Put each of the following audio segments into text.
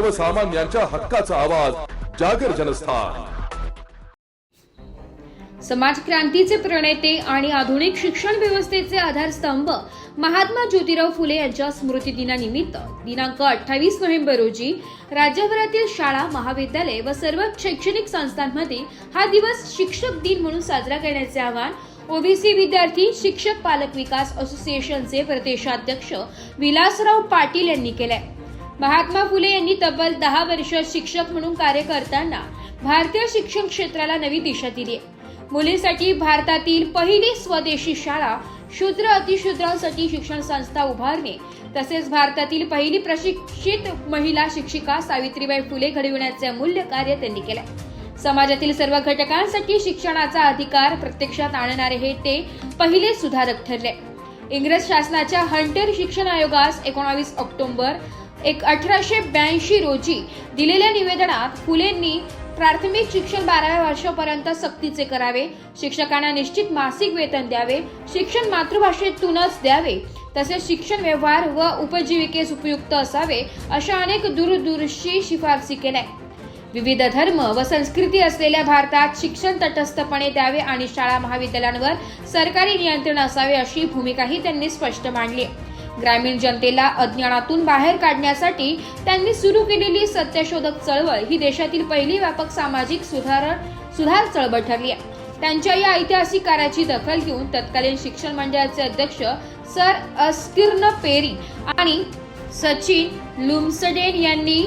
सर्वसामान्यांच्या हक्काचा आवाज जागर जनस्थान. समाज क्रांतीचे प्रणेते आणि आधुनिक शिक्षण व्यवस्थेचे आधारस्तंभ महात्मा ज्योतिराव फुले यांच्या स्मृती दिनानिमित्त दिनांक अठ्ठावीस नोव्हेंबर रोजी राज्यभरातील शाळा महाविद्यालय व सर्व शैक्षणिक संस्थांमध्ये हा दिवस शिक्षक दिन म्हणून साजरा करण्याचे आवाहन ओबीसी विद्यार्थी शिक्षक पालक विकास असोसिएशनचे प्रदेशाध्यक्ष विलासराव पाटील यांनी केलंय. महात्मा फुले यांनी तब्बल दहा वर्ष शिक्षक म्हणून कार्य करताना भारतीय शिक्षण क्षेत्राला नवी दिशा दिली आहे. मुलींसाठी भारतातील पहिली स्वदेशी शाळा शूद्र अतिशूद्रांसाठी शिक्षण संस्था उभारणे तसेच भारतातील पहिली प्रशिक्षित महिला शिक्षिका सावित्रीबाई फुले घडविण्याचे मूल्य कार्य त्यांनी केले समाजातील सर्व घटकांसाठी शिक्षणाचा अधिकार प्रत्यक्षात आणणारे हे ते पहिले सुधारक ठरले. इंग्रज शासनाच्या हंटर शिक्षण आयोगास एकोणावीस ऑक्टोबर एक अठराशे ब्याऐंशी रोजी दिलेल्या निवेदनात फुलेंनी प्राथमिक शिक्षण बाराव्या वर्षापर्यंत सक्तीचे करावे शिक्षकांना निश्चित मासिक वेतन द्यावे शिक्षण मातृभाषेतूनच द्यावे तसेच शिक्षण व्यवहार व उपजीविकेस उपयुक्त असावे अशा अनेक दूरदूरशी शिफारसी केल्या विविध धर्म व संस्कृती असलेल्या भारतात शिक्षण तटस्थपणे द्यावे आणि शाळा महाविद्यालयांवर सरकारी नियंत्रण असावे अशी भूमिकाही त्यांनी स्पष्ट मांडली आहे. ग्रामीण जनतेला अज्ञानातून बाहेर काढण्यासाठी त्यांनी सुरू केलेली सत्यशोधक चळवळ ही देशातील पहिली व्यापक सामाजिक सुधारण सुधार चळवळ ठरली आहे. त्यांच्या या ऐतिहासिक कार्याची दखल घेऊन तत्कालीन शिक्षण मंडळाचे अध्यक्ष सर अस्किर्ण पेरी आणि सचिन लुमसडेन यांनी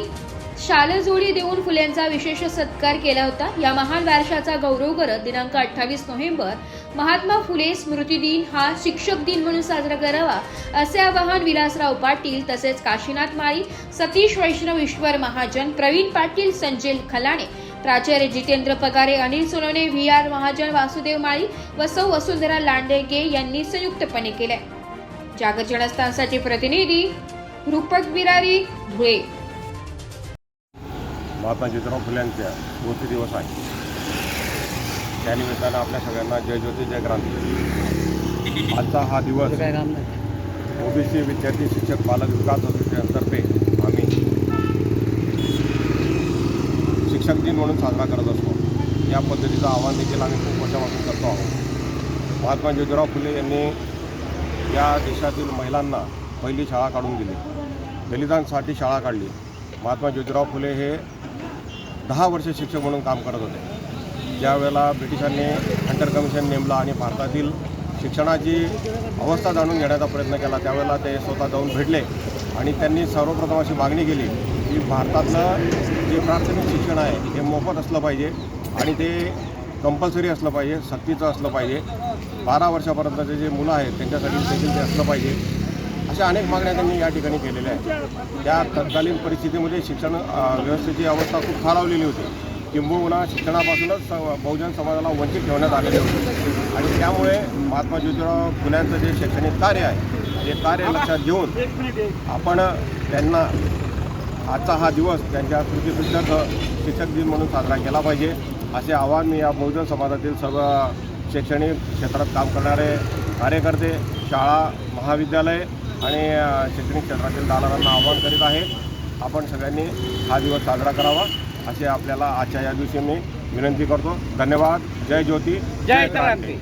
शालजोडी देऊन फुलेंचा विशेष सत्कार केला होता. या महान वारशाचा गौरव करत दिनांक अठ्ठावीस नोव्हेंबर महात्मा फुले स्मृती दिन हा शिक्षक दिन म्हणून साजरा करावा असे आवाहन विलासराव पाटील तसेच काशीनाथ माळी सतीश वैष्णव ईश्वर महाजन प्रवीण पाटील संजय खलाणे प्राचार्य जितेंद्र पगारे अनिल सोनवणे व्ही आर महाजन वासुदेव माळी व सौ वसुंधरा लांडेगे यांनी संयुक्तपणे केले. जागर जनस्थानसाठी प्रतिनिधी रूपक बिरारी धुळे. महात्मा ज्योतिराव फुल्यांचा स्मृती दिवस आहे. त्यानिमित्तानं आपल्या सगळ्यांना जय ज्योती जय क्रांती. आजचा हा दिवस ओबीसी विद्यार्थी शिक्षक पालक विकास असोसिएशनतर्फे आम्ही शिक्षक दिन म्हणून साजरा करत असतो. या पद्धतीचं आव्हान देखील आम्ही खूप वर्षापासून करतो आहोत. महात्मा ज्योतिराव फुले यांनी या देशातील महिलांना पहिली शाळा काढून दिली. दलितांसाठी शाळा काढली. महात्मा ज्योतिराव फुले हे दहा वर्ष शिक्षक म्हणून काम करत होते. ज्यावेळेला ब्रिटिशांनी हंटर कमिशन नेमलं आणि भारतातील शिक्षणाची अवस्था जाणून घेण्याचा प्रयत्न केला त्यावेळेला ते स्वतः जाऊन भेटले आणि त्यांनी सर्वप्रथम अशी मागणी केली की भारतातलं जे प्राथमिक शिक्षण आहे हे मोफत असलं पाहिजे आणि ते कंपल्सरी असलं पाहिजे सक्तीचं असलं पाहिजे. बारा वर्षापर्यंतचे जे मुलं आहेत त्यांच्यासाठी देखील ते असलं पाहिजे. अशा अनेक मागण्या त्यांनी या ठिकाणी केलेल्या आहेत. त्या तत्कालीन परिस्थितीमध्ये शिक्षण व्यवस्थेची अवस्था खूप खालावलेली होती. किंबहुना शिक्षणापासूनच स- बहुजन समाजाला वंचित ठेवण्यात आलेले होते. आणि त्यामुळे महात्मा ज्योतिराव फुल्यांचं जे शैक्षणिक कार्य आहे ते कार्य लक्षात घेऊन आपण त्यांना आजचा हा दिवस त्यांच्या स्मृतीसिद्धक शिक्षक दिन म्हणून साजरा केला पाहिजे. असे आवाहन मी या बहुजन समाजातील सर्व शैक्षणिक क्षेत्रात काम करणारे कार्यकर्ते शाळा महाविद्यालय आणि शैक्षणिक क्षेत्रातील दालनांना आवाहन करीत आहे. आपण सगळ्यांनी हा दिवस साजरा करावा असे आपल्याला आजच्या या दिवशी मी विनंती करतो. धन्यवाद. जय ज्योती. जय क्रांती.